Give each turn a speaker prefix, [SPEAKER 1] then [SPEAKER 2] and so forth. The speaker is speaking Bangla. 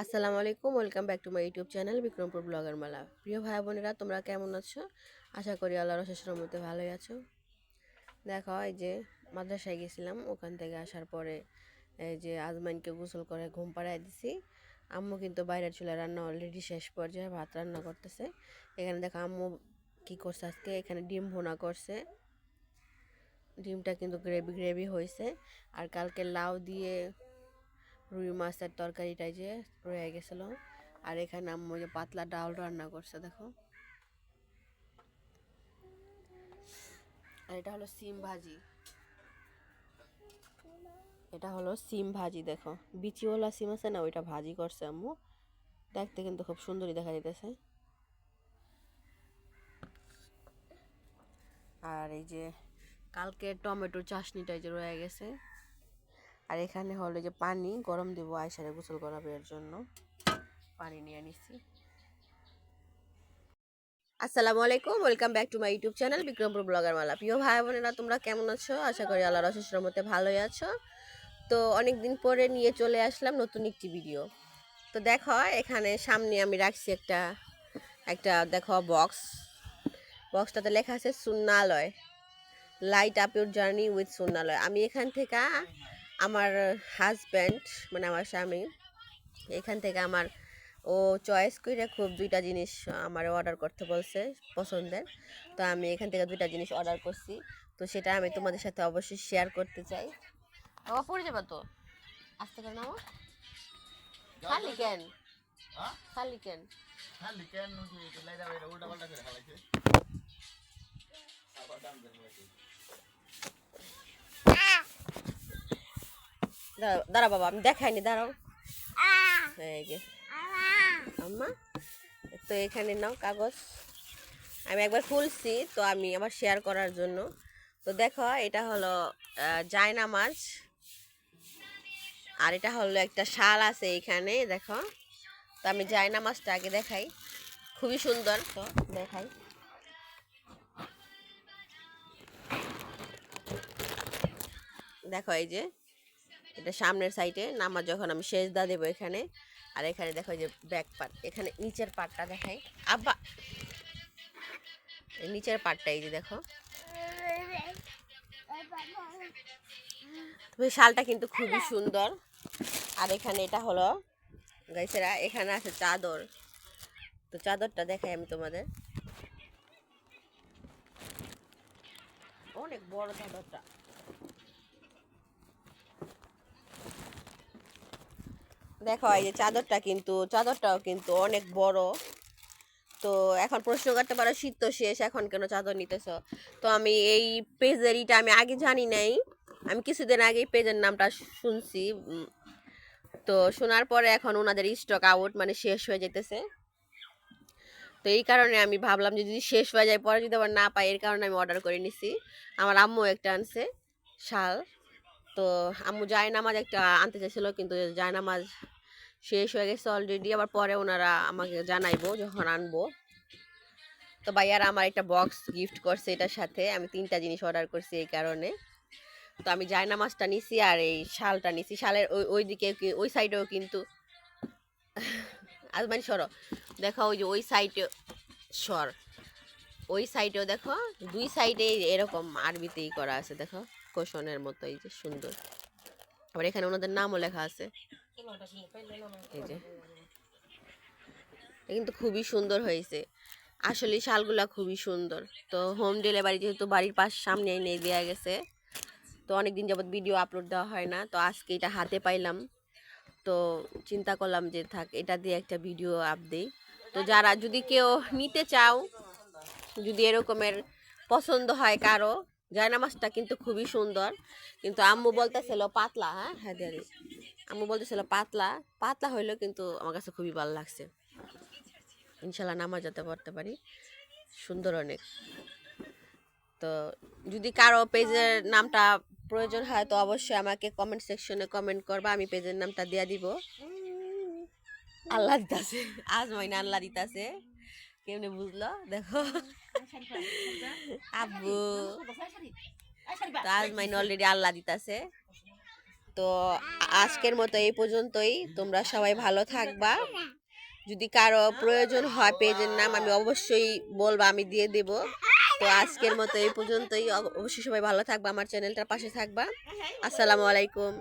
[SPEAKER 1] আসসালামু আলাইকুম, welcome back to my YouTube channel Bikrampur blogger Mala. প্রিয় ভাই বোনেরা, তোমরা কেমন আছো? আশা করি আল্লাহর অশেষের মধ্যে ভালোই আছো। দেখো, এই যে মাদ্রাসায় গেছিলাম, ওখান থেকে আসার পরে এই যে আজমাইনকে গোসল করে ঘুম পাড়ায় দিছি। আম্মু কিন্তু বাইরের চুলা রান্না অলরেডি শেষ পর্যায়ে ভাত রান্না করতেছে। এখানে দেখো, আম্মু কি করছে আজকে? এখানে ডিম ভুনা করছে। ডিমটা কিন্তু গ্রেভি গ্রেভি হয়েছে আর কালকে লাউ দিয়ে রুই মাছের তরকারিটাই যে রয়ে গেছিল। আর এখানে আম্মু যে পাতলা ডাল রান্না করছে, দেখো। আর এটা হলো সিম ভাজি। এটা হলো সিম ভাজি, দেখো। বিচিওয়ালা সিম আছে না, ওইটা ভাজি করছে আম্মু। দেখতে কিন্তু খুব সুন্দরই দেখা যাইতেছে। আর এই যে কালকে টমেটোর চাশনিটা যে রয়ে গেছে। আর এখানে হলো যে পানি, গরম দেব আয়সারে গোসল করাবের জন্য। পানি নিয়ে নিচ্ছি আসসালামু আলাইকুম, welcome back to my YouTube channel Bikrampur blogger Mala. প্রিয় ভাই বোনেরা, তোমরা কেমন আছো? আশা করি আল্লাহর অশেষের মধ্যে ভালোই আছো। তো অনেক দিন পরে নিয়ে চলে আসলাম নতুন একটি ভিডিও তো দেখো, এখানে সামনে আমি রাখছি একটা একটা দেখো বক্স বক্সটাতে লেখা আছে, সুন্নালয়। Light up your journey with সুন্নালয়। আমি এখান থেকে আমার হাজব্যান্ড মানে আমার স্বামী এখান থেকে আমার ও চয়েস করে খুব দুইটা জিনিস আমার অর্ডার করতে বলছে পছন্দের। তো আমি এখান থেকে দুইটা জিনিস অর্ডার করছি। তো সেটা আমি তোমাদের সাথে অবশ্যই শেয়ার করতে চাই। বাবা পড়ে যাবা তো? আসতে করে নামো। খালি কেন?
[SPEAKER 2] হ্যাঁ?
[SPEAKER 1] খালি কেন?
[SPEAKER 2] খালি কেন? উল্টা পাল্টা করে
[SPEAKER 1] দাঁড়াও বাবা আমি দেখাইনি দাঁড়াও। আম্মা তো এখানে নাও কাগজ। আমি একবার খুলছি তো আমি আবার শেয়ার করার জন্য। তো দেখো এটা হলো আহ, জায়নামাজ আর এটা হলো একটা শাল আছে এখানে দেখো। তো আমি জায়না মাছটা আগে দেখাই। খুবই সুন্দর। তো দেখাই। দেখো এই যে। এটা সামনের সাইডে, নামাজ যখন আমি শেষ দা দেবো এখানে, আর এখানে দেখো যে ব্যাক পার্ট এখানে নিচের পার্টটা দেখাই। আব্বা! নিচের পার্টটা এই যে দেখো। তবে শালটা কিন্তু খুবই সুন্দর। আর এখানে এটা হলো গাইছেরা এখানে আছে চাদর। তো চাদরটা দেখাই আমি তোমাদের। অনেক বড় চাদরটা। দেখো, এই যে চাদরটা কিন্তু, চাদরটাও কিন্তু অনেক বড়। তো এখন প্রশ্ন করতে পারো, শীত তো শেষ, এখন কেন চাদর নিতেছ? তো আমি এই পেজের ইটা আমি আগে জানি নাই। আমি কিছুদিন আগে এই পেজের নামটা শুনছি তো শোনার পরে এখন ওনাদের স্টক আউট মানে শেষ হয়ে যেতেছে তো এই কারণে আমি ভাবলাম যে যদি শেষ হয়ে যায়, পরে যদি আবার না পাই, এর কারণে আমি অর্ডার করে নিছি। আমার আম্মু একটা আনছে, শাল। তো আম্মু জায়নামাজ একটা আনতে চাইছিল, কিন্তু জায়নামাজ শেষ হয়ে গেছে অলরেডি আবার পরে ওনারা আমাকে জানাইবো যখন আনব। তো ভাইয়ারা আমার একটা বক্স গিফট করছে এটার সাথে। আমি তিনটা জিনিস অর্ডার করছি এই কারণে। তো আমি জায়নামাজটা নিছি আর এই শালটা নিছি। শালের ওই ওই দিকে ওই সাইডেও কিন্তু আজমানি সর। দেখো ওই যে ওই সাইডে সর। ওই সাইডেও দেখো, দুই সাইডে এরকম আরবিতেই করা আছে, দেখো। কোশনের মতো, এই যে সুন্দর। আবার এখানে ওনাদের নামও লেখা আছে। এই যে। কিন্তু খুবই সুন্দর হয়েছে। আসলে শালগুলা খুবই সুন্দর। তো হোম ডেলিভারি যেহেতু বাড়ির পাশ সামনে এনে দেওয়া গেছে, তো অনেক দিন যাবত ভিডিও আপলোড দেওয়া হয় না, তো আজকে এটা হাতে পাইলাম। তো চিন্তা করলাম যে থাক, এটা দিয়ে একটা ভিডিও আপ দিই। তো যারা যদি কেউ নিতে চাও যদি এরকমের পছন্দ হয় কারও জায়নামাজটা কিন্তু খুবই সুন্দর। কিন্তু আম্মু বলতেছিল পাতলা হ্যাঁ? হ্যাঁ দিয়ে দিস। আম্মু বলতেছিল পাতলা পাতলা হইলেও কিন্তু আমার কাছে খুবই ভালো লাগছে। ইনশাল্লাহ নামাজ যাতে পড়তে পারি। সুন্দর অনেক। তো যদি কারও পেজের নামটা প্রয়োজন হয়, তো অবশ্যই আমাকে কমেন্ট সেকশনে কমেন্ট করবা, আমি পেজের নামটা দিয়ে দিব। আল্লাহ দিতাছে। আজ মাইনা আল্লাহ দিতাছে। কেমনে বুঝলো? দেখো। আব্বু। তো আজ মাইনা অলরেডি আল্লাহ দিতাছে। তো আজকের মতো এই পর্যন্তই। তোমরা সবাই ভালো থাকবা। যদি কারও প্রয়োজন হয় পেজের নাম আমি অবশ্যই বলব আমি দিয়ে দেব। তো আজকের মতো এই পর্যন্তই। অবশ্যই সবাই ভালো থাকবা আমার চ্যানেলটার পাশে থাকবা। আসসালামু আলাইকুম।